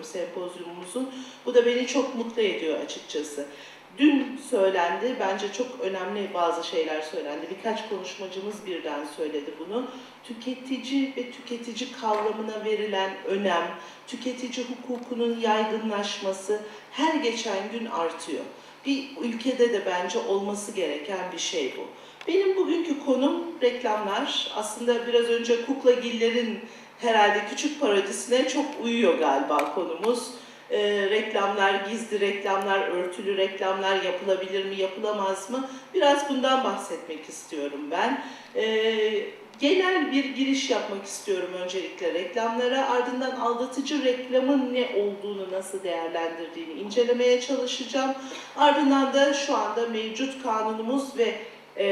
ediyorum sempozyumumuzun. Bu da beni çok mutlu ediyor açıkçası. Dün söylendi, bence çok önemli bazı şeyler söylendi. Birkaç konuşmacımız birden söyledi bunu. Tüketici ve tüketici kavramına verilen önem, tüketici hukukunun yaygınlaşması her geçen gün artıyor. Bir ülkede de bence olması gereken bir şey bu. Benim bugünkü konum reklamlar. Aslında biraz önce Kuklagiller'in herhalde küçük parodisine çok uyuyor galiba konumuz. Ee, reklamlar, gizli reklamlar, örtülü reklamlar yapılabilir mi, yapılamaz mı? Biraz bundan bahsetmek istiyorum ben. Ee, genel bir giriş yapmak istiyorum öncelikle reklamlara. Ardından aldatıcı reklamın ne olduğunu, nasıl değerlendirdiğini incelemeye çalışacağım. Ardından da şu anda mevcut kanunumuz ve e,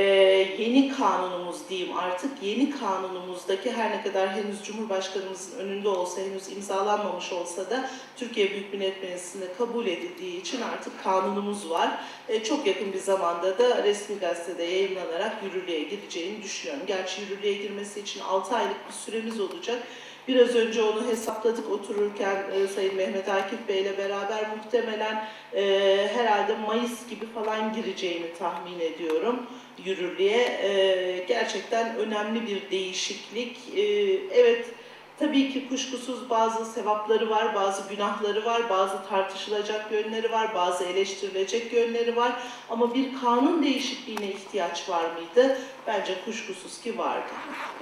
yeni kanunumuz diyeyim artık yeni kanunumuzdaki her ne kadar henüz Cumhurbaşkanımızın önünde olsa henüz imzalanmamış olsa da Türkiye Büyük Millet Meclisi'nde kabul edildiği için artık kanunumuz var. E, çok yakın bir zamanda da resmi gazetede yayınlanarak yürürlüğe gireceğini düşünüyorum. Gerçi yürürlüğe girmesi için 6 aylık bir süremiz olacak. Biraz önce onu hesapladık otururken e, Sayın Mehmet Akif Bey ile beraber muhtemelen e, herhalde Mayıs gibi falan gireceğini tahmin ediyorum yürürlüğe. E, gerçekten önemli bir değişiklik. E, evet tabii ki kuşkusuz bazı sevapları var, bazı günahları var, bazı tartışılacak yönleri var, bazı eleştirilecek yönleri var. Ama bir kanun değişikliğine ihtiyaç var mıydı? Bence kuşkusuz ki vardı.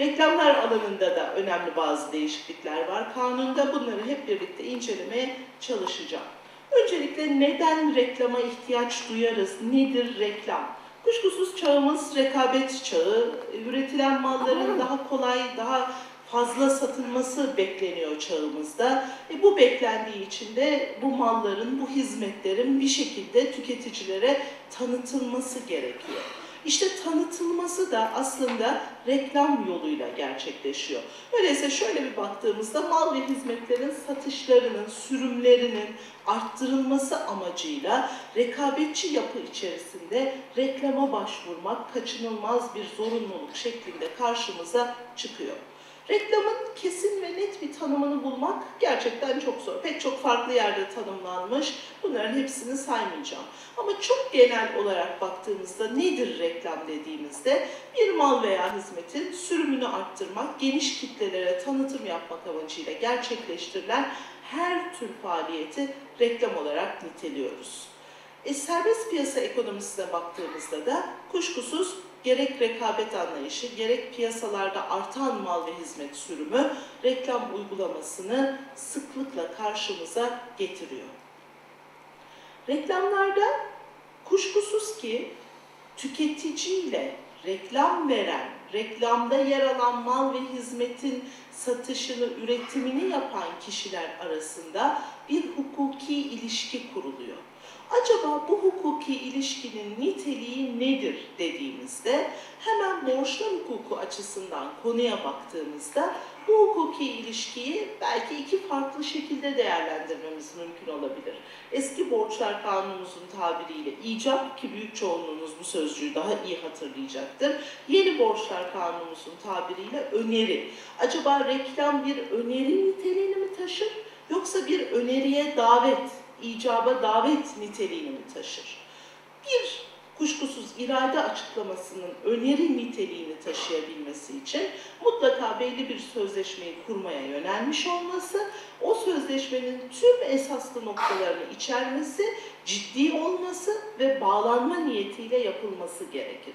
Reklamlar alanında da önemli bazı değişiklikler var. Kanunda bunları hep birlikte incelemeye çalışacağım. Öncelikle neden reklama ihtiyaç duyarız? Nedir reklam? Kuşkusuz çağımız rekabet çağı. Üretilen malların daha kolay, daha fazla satılması bekleniyor çağımızda. E bu beklendiği için de bu malların, bu hizmetlerin bir şekilde tüketicilere tanıtılması gerekiyor. İşte tanıtılması da aslında reklam yoluyla gerçekleşiyor. Öyleyse şöyle bir baktığımızda mal ve hizmetlerin satışlarının, sürümlerinin arttırılması amacıyla rekabetçi yapı içerisinde reklama başvurmak kaçınılmaz bir zorunluluk şeklinde karşımıza çıkıyor. Reklamın kesin ve net bir tanımını bulmak gerçekten çok zor. Pek çok farklı yerde tanımlanmış. Bunların hepsini saymayacağım. Ama çok genel olarak baktığımızda nedir reklam dediğimizde bir mal veya hizmetin sürümünü arttırmak, geniş kitlelere tanıtım yapmak amacıyla gerçekleştirilen her tür faaliyeti reklam olarak niteliyoruz. E, serbest piyasa ekonomisine baktığımızda da kuşkusuz gerek rekabet anlayışı, gerek piyasalarda artan mal ve hizmet sürümü reklam uygulamasını sıklıkla karşımıza getiriyor. Reklamlarda kuşkusuz ki tüketiciyle reklam veren, reklamda yer alan mal ve hizmetin satışını, üretimini yapan kişiler arasında bir hukuki ilişki kuruluyor. Acaba bu hukuki ilişkinin niteliği nedir dediğimizde hemen borçlar hukuku açısından konuya baktığımızda bu hukuki ilişkiyi belki iki farklı şekilde değerlendirmemiz mümkün olabilir. Eski borçlar kanunumuzun tabiriyle icap ki büyük çoğunluğunuz bu sözcüğü daha iyi hatırlayacaktır. Yeni borçlar kanunumuzun tabiriyle öneri. Acaba reklam bir öneri niteliğini mi taşır yoksa bir öneriye davet icaba davet niteliğini mi taşır? Bir, kuşkusuz irade açıklamasının öneri niteliğini taşıyabilmesi için mutlaka belli bir sözleşmeyi kurmaya yönelmiş olması, o sözleşmenin tüm esaslı noktalarını içermesi, ciddi olması ve bağlanma niyetiyle yapılması gerekir.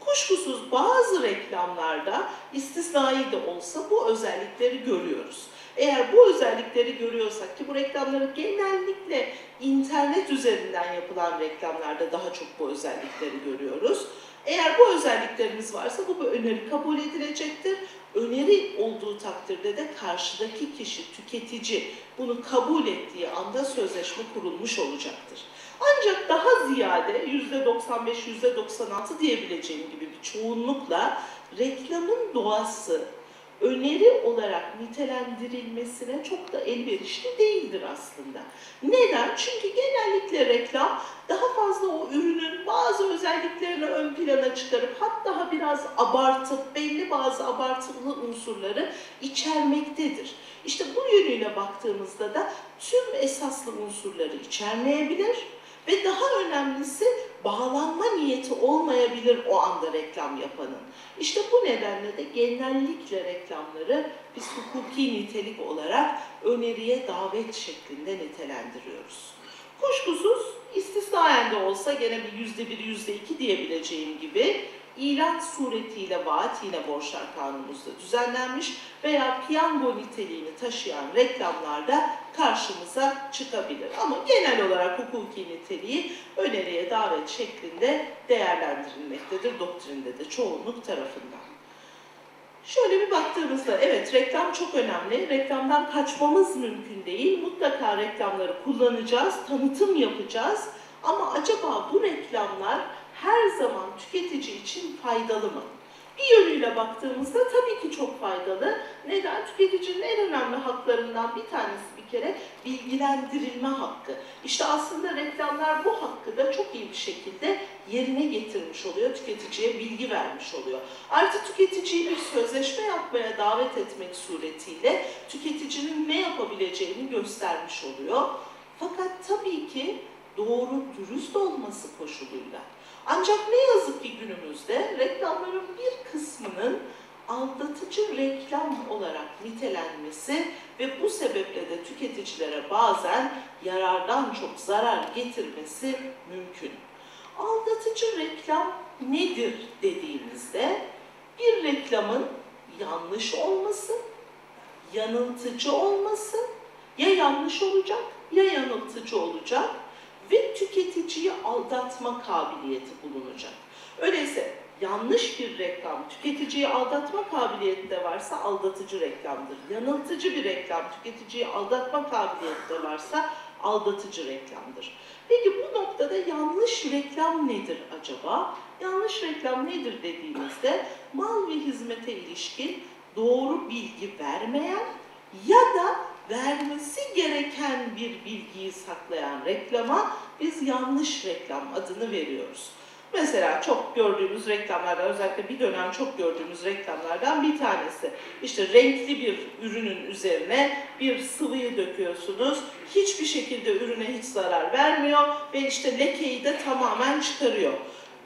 Kuşkusuz bazı reklamlarda istisnai de olsa bu özellikleri görüyoruz. Eğer bu özellikleri görüyorsak ki bu reklamları genellikle internet üzerinden yapılan reklamlarda daha çok bu özellikleri görüyoruz. Eğer bu özelliklerimiz varsa bu bir öneri kabul edilecektir. Öneri olduğu takdirde de karşıdaki kişi, tüketici bunu kabul ettiği anda sözleşme kurulmuş olacaktır. Ancak daha ziyade %95, %96 diyebileceğim gibi bir çoğunlukla reklamın doğası, öneri olarak nitelendirilmesine çok da elverişli değildir aslında. Neden? Çünkü genellikle reklam daha fazla o ürünün bazı özelliklerini ön plana çıkarıp hatta biraz abartıp belli bazı abartılı unsurları içermektedir. İşte bu yönüyle baktığımızda da tüm esaslı unsurları içermeyebilir ve daha önemlisi bağlanma niyeti olmayabilir o anda reklam yapanın. İşte bu nedenle de genellikle reklamları biz hukuki nitelik olarak öneriye davet şeklinde nitelendiriyoruz. Kuşkusuz istisnaen de olsa gene bir yüzde bir, yüzde iki diyebileceğim gibi ilan suretiyle vaat yine borçlar kanunumuzda düzenlenmiş veya piyango niteliğini taşıyan reklamlarda karşımıza çıkabilir. Ama genel olarak hukuki niteliği öneriye davet şeklinde değerlendirilmektedir doktrinde de çoğunluk tarafından. Şöyle bir baktığımızda evet reklam çok önemli. Reklamdan kaçmamız mümkün değil. Mutlaka reklamları kullanacağız, tanıtım yapacağız. Ama acaba bu reklamlar her zaman tüketici için faydalı mı? Bir yönüyle baktığımızda tabii ki çok faydalı. Neden? Tüketicinin en önemli haklarından bir tanesi bir kere bilgilendirilme hakkı. İşte aslında reklamlar bu hakkı da çok iyi bir şekilde yerine getirmiş oluyor, tüketiciye bilgi vermiş oluyor. Artı tüketiciyi bir sözleşme yapmaya davet etmek suretiyle tüketicinin ne yapabileceğini göstermiş oluyor. Fakat tabii ki doğru, dürüst olması koşuluyla. Ancak ne yazık ki günümüzde reklamların bir kısmının aldatıcı reklam olarak nitelenmesi ve bu sebeple de tüketicilere bazen yarardan çok zarar getirmesi mümkün. Aldatıcı reklam nedir dediğimizde bir reklamın yanlış olması, yanıltıcı olması, ya yanlış olacak ya yanıltıcı olacak ve tüketiciyi aldatma kabiliyeti bulunacak. Öyleyse yanlış bir reklam tüketiciyi aldatma kabiliyeti de varsa aldatıcı reklamdır. Yanıltıcı bir reklam tüketiciyi aldatma kabiliyeti de varsa aldatıcı reklamdır. Peki bu noktada yanlış reklam nedir acaba? Yanlış reklam nedir dediğimizde mal ve hizmete ilişkin doğru bilgi vermeyen ya da vermesi gereken bir bilgiyi saklayan reklama biz yanlış reklam adını veriyoruz. Mesela çok gördüğümüz reklamlardan, özellikle bir dönem çok gördüğümüz reklamlardan bir tanesi. İşte renkli bir ürünün üzerine bir sıvıyı döküyorsunuz. Hiçbir şekilde ürüne hiç zarar vermiyor ve işte lekeyi de tamamen çıkarıyor.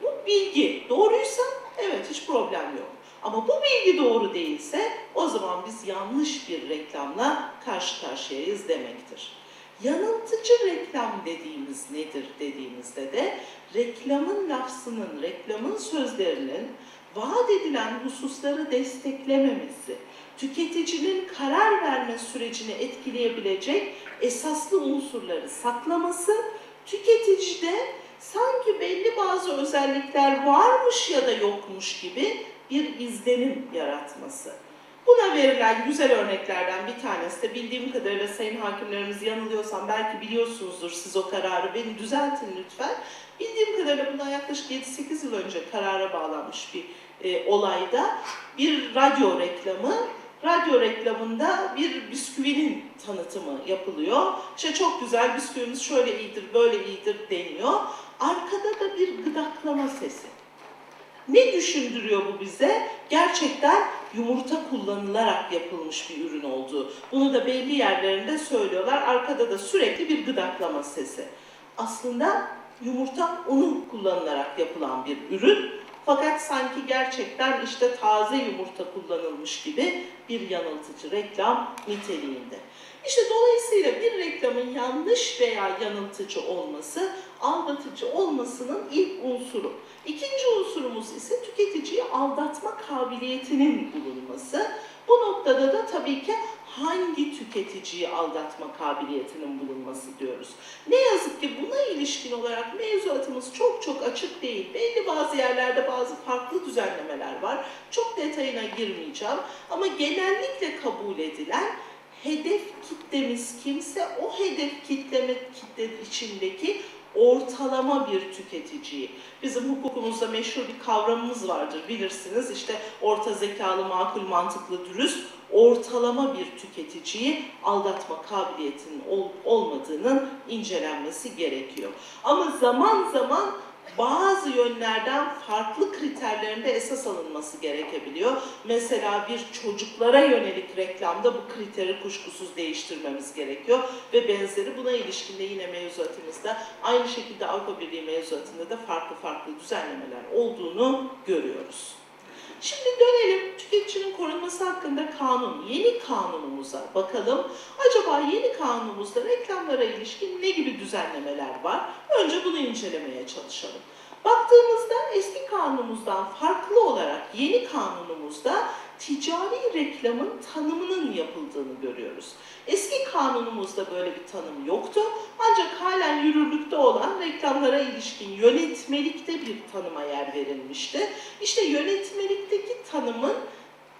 Bu bilgi doğruysa evet hiç problem yok. Ama bu bilgi doğru değilse o zaman biz yanlış bir reklamla karşı karşıyayız demektir. Yanıltıcı reklam dediğimiz nedir dediğimizde de reklamın lafzının, reklamın sözlerinin vaat edilen hususları desteklememesi, tüketicinin karar verme sürecini etkileyebilecek esaslı unsurları saklaması, tüketicide sanki belli bazı özellikler varmış ya da yokmuş gibi bir izlenim yaratması. Buna verilen güzel örneklerden bir tanesi de bildiğim kadarıyla sayın hakimlerimiz yanılıyorsam belki biliyorsunuzdur siz o kararı beni düzeltin lütfen. Bildiğim kadarıyla bundan yaklaşık 7-8 yıl önce karara bağlanmış bir e, olayda bir radyo reklamı radyo reklamında bir bisküvinin tanıtımı yapılıyor. İşte çok güzel bisküvimiz şöyle iyidir, böyle iyidir deniyor. Arkada da bir gıdaklama sesi. Ne düşündürüyor bu bize? Gerçekten yumurta kullanılarak yapılmış bir ürün olduğu. Bunu da belli yerlerinde söylüyorlar. Arkada da sürekli bir gıdaklama sesi. Aslında yumurta unu kullanılarak yapılan bir ürün. Fakat sanki gerçekten işte taze yumurta kullanılmış gibi bir yanıltıcı reklam niteliğinde. İşte dolayısıyla bir reklamın yanlış veya yanıltıcı olması, aldatıcı olmasının ilk unsuru. İkinci unsurumuz ise tüketiciyi aldatma kabiliyetinin bulunması. Bu noktada da tabii ki hangi tüketiciyi aldatma kabiliyetinin bulunması diyoruz. Ne yazık ki buna ilişkin olarak mevzuatımız çok çok açık değil. Belli bazı yerlerde bazı farklı düzenlemeler var. Çok detayına girmeyeceğim ama genellikle kabul edilen hedef kitlemiz kimse o hedef kitleme kitle içindeki ortalama bir tüketiciyi. Bizim hukukumuzda meşhur bir kavramımız vardır bilirsiniz. İşte orta zekalı, makul, mantıklı, dürüst ortalama bir tüketiciyi aldatma kabiliyetinin ol- olmadığının incelenmesi gerekiyor. Ama zaman zaman bazı yönlerden farklı kriterlerin de esas alınması gerekebiliyor. Mesela bir çocuklara yönelik reklamda bu kriteri kuşkusuz değiştirmemiz gerekiyor ve benzeri buna ilişkin de yine mevzuatımızda aynı şekilde Avrupa Birliği mevzuatında da farklı farklı düzenlemeler olduğunu görüyoruz. Şimdi dönelim tüketicinin korunması hakkında kanun, yeni kanunumuza bakalım. Acaba yeni kanunumuzda reklamlara ilişkin ne gibi düzenlemeler var? Önce bunu incelemeye çalışalım. Baktığımızda eski kanunumuzdan farklı olarak yeni kanunumuzda ticari reklamın tanımının yapıldığını görüyoruz. Eski kanunumuzda böyle bir tanım yoktu. Ancak halen yürürlükte olan reklamlara ilişkin yönetmelikte bir tanıma yer verilmişti. İşte yönetmelikteki tanımın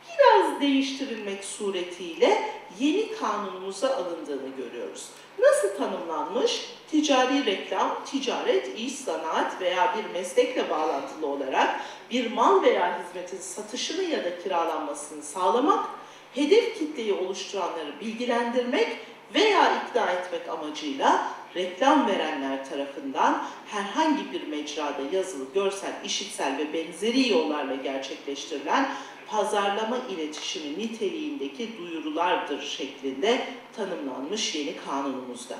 biraz değiştirilmek suretiyle yeni kanunumuza alındığını görüyoruz. Nasıl tanımlanmış? Ticari reklam, ticaret, iş, zanaat veya bir meslekle bağlantılı olarak bir mal veya hizmetin satışını ya da kiralanmasını sağlamak, hedef kitleyi oluşturanları bilgilendirmek veya ikna etmek amacıyla reklam verenler tarafından herhangi bir mecrada yazılı, görsel, işitsel ve benzeri yollarla gerçekleştirilen pazarlama iletişimi niteliğindeki duyurulardır şeklinde tanımlanmış yeni kanunumuzda.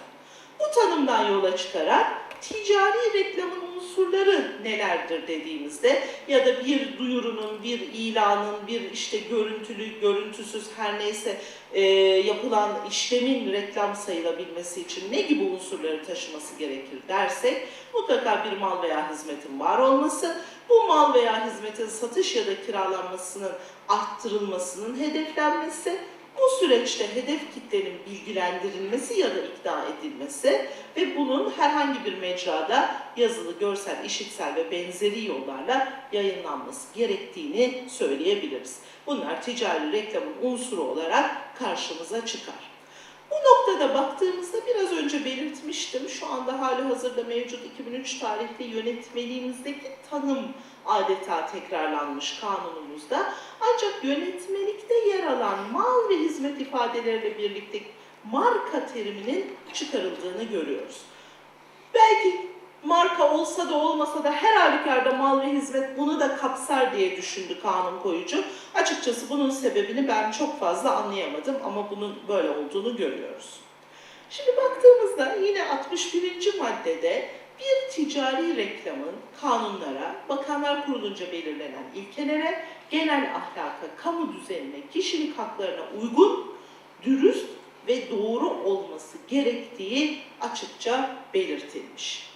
Bu tanımdan yola çıkarak ticari reklamın unsurları nelerdir dediğimizde ya da bir duyurunun, bir ilanın, bir işte görüntülü, görüntüsüz her neyse e, yapılan işlemin reklam sayılabilmesi için ne gibi unsurları taşıması gerekir dersek mutlaka bir mal veya hizmetin var olması, bu mal veya hizmetin satış ya da kiralanmasının arttırılmasının hedeflenmesi, bu süreçte hedef kitlenin bilgilendirilmesi ya da ikna edilmesi ve bunun herhangi bir mecrada yazılı, görsel, işitsel ve benzeri yollarla yayınlanması gerektiğini söyleyebiliriz. Bunlar ticari reklamın unsuru olarak karşımıza çıkar. Bu noktada baktığımızda biraz önce belirtmiştim. Şu anda hali hazırda mevcut 2003 tarihli yönetmeliğimizdeki tanım adeta tekrarlanmış kanunumuzda. Ancak yönetmelikte yer alan mal ve hizmet ifadeleriyle birlikte marka teriminin çıkarıldığını görüyoruz. Belki marka olsa da olmasa da her halükarda mal ve hizmet bunu da kapsar diye düşündü kanun koyucu. Açıkçası bunun sebebini ben çok fazla anlayamadım ama bunun böyle olduğunu görüyoruz. Şimdi baktığımızda yine 61. maddede bir ticari reklamın kanunlara, Bakanlar Kurulunca belirlenen ilkelere, genel ahlaka, kamu düzenine, kişilik haklarına uygun, dürüst ve doğru olması gerektiği açıkça belirtilmiş.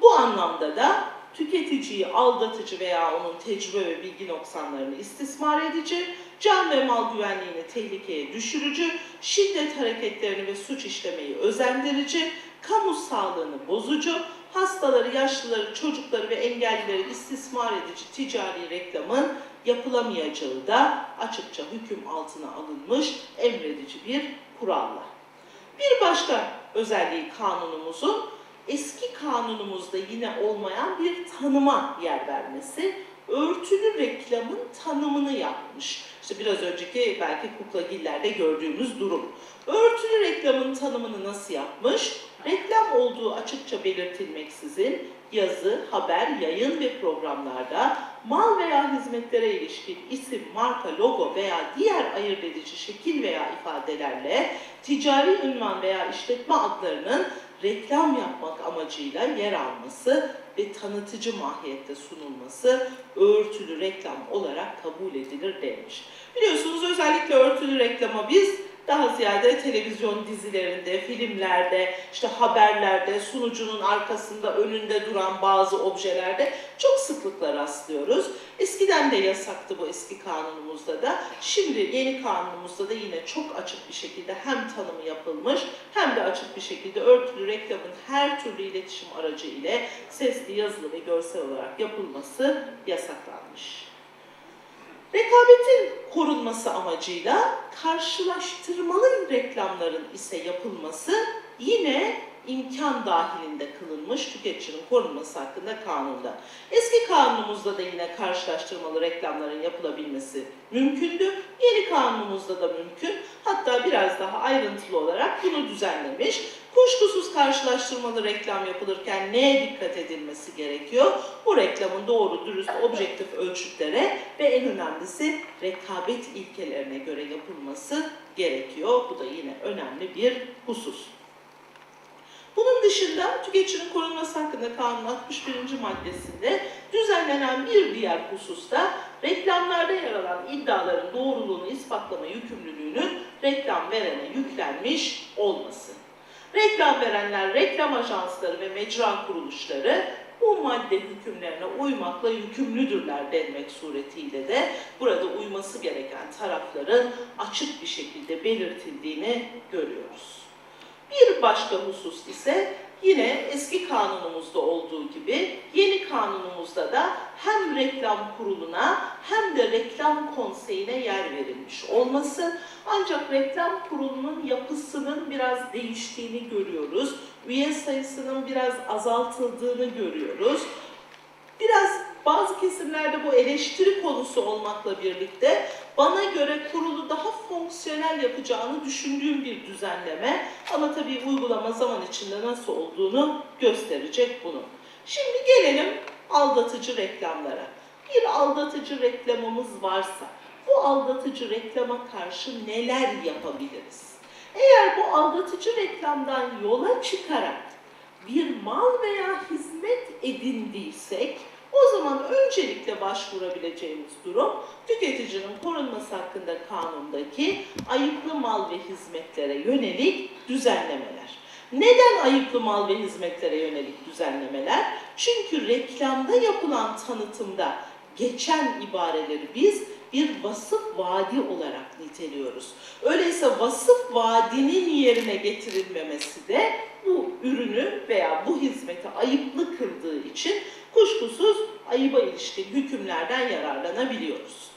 Bu anlamda da tüketiciyi aldatıcı veya onun tecrübe ve bilgi noksanlarını istismar edici, can ve mal güvenliğini tehlikeye düşürücü, şiddet hareketlerini ve suç işlemeyi özendirici, kamu sağlığını bozucu, hastaları, yaşlıları, çocukları ve engellileri istismar edici ticari reklamın yapılamayacağı da açıkça hüküm altına alınmış emredici bir kuralla. Bir başka özelliği kanunumuzun eski kanunumuzda yine olmayan bir tanıma yer vermesi, örtülü reklamın tanımını yapmış. İşte biraz önceki belki kuklagillerde gördüğümüz durum. Örtülü reklamın tanımını nasıl yapmış? Reklam olduğu açıkça belirtilmeksizin yazı, haber, yayın ve programlarda mal veya hizmetlere ilişkin isim, marka, logo veya diğer ayırt edici şekil veya ifadelerle ticari ünvan veya işletme adlarının reklam yapmak amacıyla yer alması ve tanıtıcı mahiyette sunulması örtülü reklam olarak kabul edilir demiş. Biliyorsunuz özellikle örtülü reklama biz daha ziyade televizyon dizilerinde, filmlerde, işte haberlerde, sunucunun arkasında, önünde duran bazı objelerde çok sıklıkla rastlıyoruz. Eskiden de yasaktı bu eski kanunumuzda da. Şimdi yeni kanunumuzda da yine çok açık bir şekilde hem tanımı yapılmış hem de açık bir şekilde örtülü reklamın her türlü iletişim aracı ile sesli, yazılı ve görsel olarak yapılması yasaklanmış. Rekabetin korunması amacıyla karşılaştırmalı reklamların ise yapılması yine imkan dahilinde kılınmış tüketicinin korunması hakkında kanunda. Eski kanunumuzda da yine karşılaştırmalı reklamların yapılabilmesi mümkündü. Yeni kanunumuzda da mümkün. Hatta biraz daha ayrıntılı olarak bunu düzenlemiş. Kuşkusuz karşılaştırmalı reklam yapılırken neye dikkat edilmesi gerekiyor? Bu reklamın doğru, dürüst, objektif ölçütlere ve en önemlisi rekabet ilkelerine göre yapılması gerekiyor. Bu da yine önemli bir husus. Bunun dışında tüketicinin korunması hakkında kanunun 61. maddesinde düzenlenen bir diğer hususta reklamlarda yer alan iddiaların doğruluğunu ispatlama yükümlülüğünün reklam verene yüklenmiş olması. Reklam verenler, reklam ajansları ve mecra kuruluşları bu madde hükümlerine uymakla yükümlüdürler denmek suretiyle de burada uyması gereken tarafların açık bir şekilde belirtildiğini görüyoruz. Bir başka husus ise yine eski kanunumuzda olduğu gibi yeni kanunumuzda da hem reklam kuruluna hem de reklam konseyine yer verilmiş olması ancak reklam kurulunun yapısının biraz değiştiğini görüyoruz. Üye sayısının biraz azaltıldığını görüyoruz. Biraz bazı kesimlerde bu eleştiri konusu olmakla birlikte bana göre kurulu daha fonksiyonel yapacağını düşündüğüm bir düzenleme ama tabii uygulama zaman içinde nasıl olduğunu gösterecek bunu. Şimdi gelelim aldatıcı reklamlara. Bir aldatıcı reklamımız varsa bu aldatıcı reklama karşı neler yapabiliriz? Eğer bu aldatıcı reklamdan yola çıkarak bir mal veya hizmet edindiysek o zaman öncelikle başvurabileceğimiz durum tüketicinin korunması hakkında kanundaki ayıplı mal ve hizmetlere yönelik düzenlemeler. Neden ayıplı mal ve hizmetlere yönelik düzenlemeler? Çünkü reklamda yapılan tanıtımda geçen ibareleri biz bir vasıf vaadi olarak niteliyoruz. Öyleyse vasıf vaadinin yerine getirilmemesi de bu ürünü veya bu hizmeti ayıplı kıldığı için kuşkusuz ayıba ilişkin hükümlerden yararlanabiliyoruz.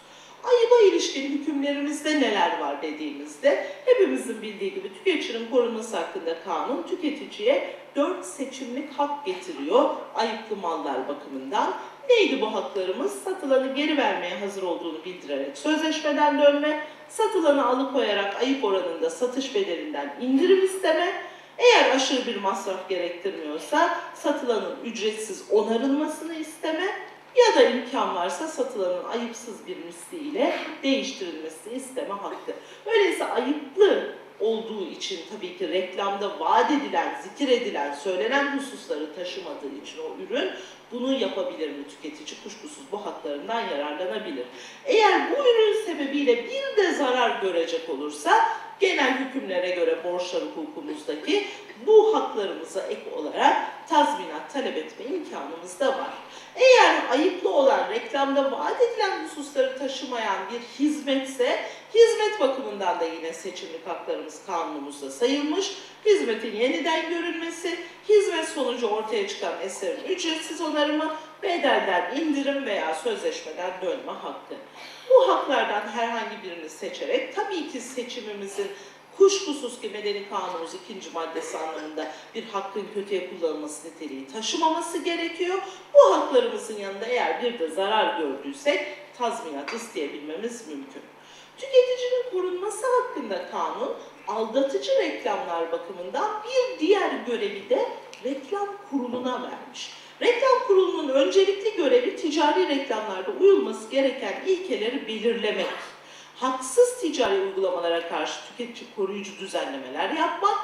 Ayıba ilişkin hükümlerimizde neler var dediğimizde hepimizin bildiği gibi tüketicinin korunması hakkında kanun tüketiciye dört seçimlik hak getiriyor ayıplı mallar bakımından. Neydi bu haklarımız? Satılanı geri vermeye hazır olduğunu bildirerek sözleşmeden dönme, satılanı alıkoyarak ayıp oranında satış bedelinden indirim isteme, eğer aşırı bir masraf gerektirmiyorsa satılanın ücretsiz onarılmasını isteme ya da imkan varsa satılanın ayıpsız bir misliyle değiştirilmesi isteme hakkı. Öyleyse ayıplı olduğu için tabii ki reklamda vaat edilen, zikir edilen, söylenen hususları taşımadığı için o ürün bunu yapabilir mi tüketici? Kuşkusuz bu haklarından yararlanabilir. Eğer bu ürün sebebiyle bir de zarar görecek olursa genel hükümlere göre borçlar hukukumuzdaki bu haklarımıza ek olarak tazminat talep etme imkanımız da var. Eğer ayıplı olan reklamda vaat edilen hususları taşımayan bir hizmetse hizmet bakımından da yine seçimlik haklarımız kanunumuzda sayılmış. Hizmetin yeniden görülmesi, hizmet sonucu ortaya çıkan eserin ücretsiz onarımı, bedelden indirim veya sözleşmeden dönme hakkı. Bu haklardan herhangi birini seçerek tabii ki seçimimizin kuşkusuz ki Medeni Kanunumuz ikinci maddesi anlamında bir hakkın kötüye kullanılması niteliği taşımaması gerekiyor. Bu haklarımızın yanında eğer bir de zarar gördüysek tazminat isteyebilmemiz mümkün. Tüketicinin korunması hakkında kanun aldatıcı reklamlar bakımından bir diğer görevi de reklam kuruluna vermiş. Reklam kurulunun öncelikli görevi ticari reklamlarda uyulması gereken ilkeleri belirlemek haksız ticari uygulamalara karşı tüketici koruyucu düzenlemeler yapmak,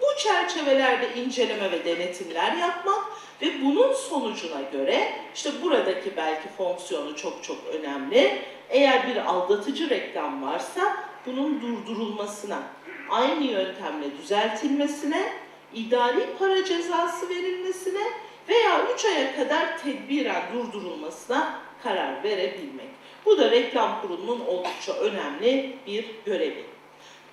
bu çerçevelerde inceleme ve denetimler yapmak ve bunun sonucuna göre işte buradaki belki fonksiyonu çok çok önemli. Eğer bir aldatıcı reklam varsa bunun durdurulmasına, aynı yöntemle düzeltilmesine, idari para cezası verilmesine veya 3 aya kadar tedbiren durdurulmasına karar verebilmek. Bu da reklam kurulunun oldukça önemli bir görevi.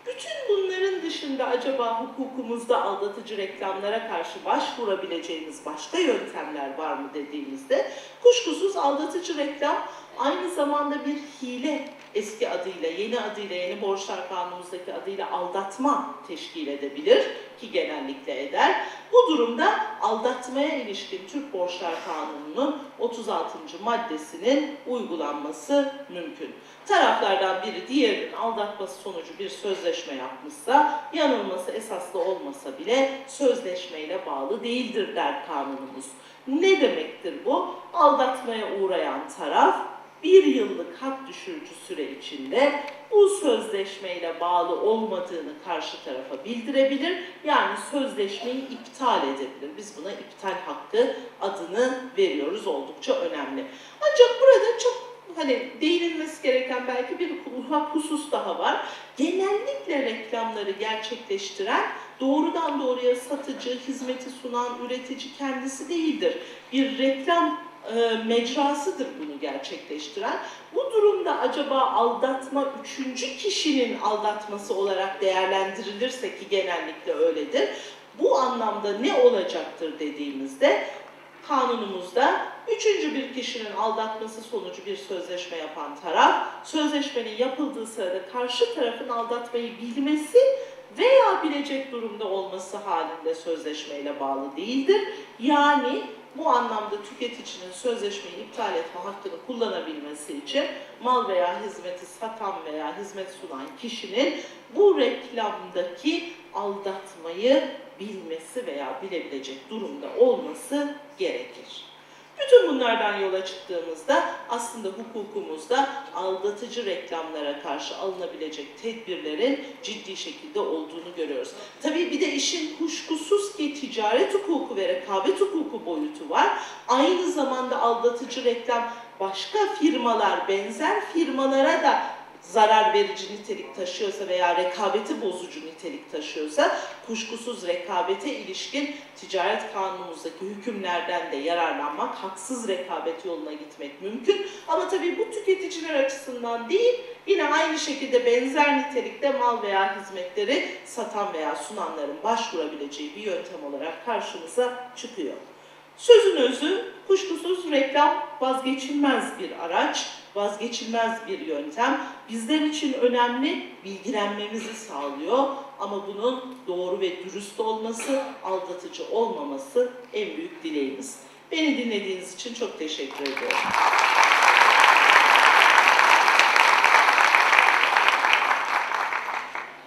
Bütün bunların dışında acaba hukukumuzda aldatıcı reklamlara karşı başvurabileceğimiz başka yöntemler var mı dediğimizde kuşkusuz aldatıcı reklam aynı zamanda bir hile eski adıyla, yeni adıyla, yeni borçlar kanunumuzdaki adıyla aldatma teşkil edebilir ki genellikle eder. Bu durumda aldatmaya ilişkin Türk Borçlar Kanunu'nun 36. maddesinin uygulanması mümkün. Taraflardan biri diğerinin aldatması sonucu bir sözleşme yapmışsa, yanılması esaslı olmasa bile sözleşmeyle bağlı değildir der kanunumuz. Ne demektir bu? Aldatmaya uğrayan taraf bir yıllık hak düşürücü süre içinde bu sözleşmeyle bağlı olmadığını karşı tarafa bildirebilir. Yani sözleşmeyi iptal edebilir. Biz buna iptal hakkı adını veriyoruz. Oldukça önemli. Ancak burada çok hani değinilmesi gereken belki bir ufak husus daha var. Genellikle reklamları gerçekleştiren doğrudan doğruya satıcı, hizmeti sunan üretici kendisi değildir. Bir reklam e, mecrasıdır bunu gerçekleştiren. Bu durumda acaba aldatma üçüncü kişinin aldatması olarak değerlendirilirse ki genellikle öyledir. Bu anlamda ne olacaktır dediğimizde kanunumuzda üçüncü bir kişinin aldatması sonucu bir sözleşme yapan taraf, sözleşmenin yapıldığı sırada karşı tarafın aldatmayı bilmesi veya bilecek durumda olması halinde sözleşmeyle bağlı değildir. Yani bu anlamda tüketicinin sözleşmeyi iptal etme hakkını kullanabilmesi için mal veya hizmeti satan veya hizmet sunan kişinin bu reklamdaki aldatmayı bilmesi veya bilebilecek durumda olması gerekir. Bütün bunlardan yola çıktığımızda aslında hukukumuzda aldatıcı reklamlara karşı alınabilecek tedbirlerin ciddi şekilde olduğunu görüyoruz. Tabii bir de işin kuşkusuz ki ticaret hukuku ve rekabet hukuku boyutu var. Aynı zamanda aldatıcı reklam başka firmalar, benzer firmalara da zarar verici nitelik taşıyorsa veya rekabeti bozucu nitelik taşıyorsa kuşkusuz rekabete ilişkin ticaret kanunumuzdaki hükümlerden de yararlanmak, haksız rekabet yoluna gitmek mümkün. Ama tabii bu tüketiciler açısından değil, yine aynı şekilde benzer nitelikte mal veya hizmetleri satan veya sunanların başvurabileceği bir yöntem olarak karşımıza çıkıyor. Sözün özü kuşkusuz reklam vazgeçilmez bir araç, vazgeçilmez bir yöntem. Bizler için önemli bilgilenmemizi sağlıyor ama bunun doğru ve dürüst olması, aldatıcı olmaması en büyük dileğimiz. Beni dinlediğiniz için çok teşekkür ediyorum.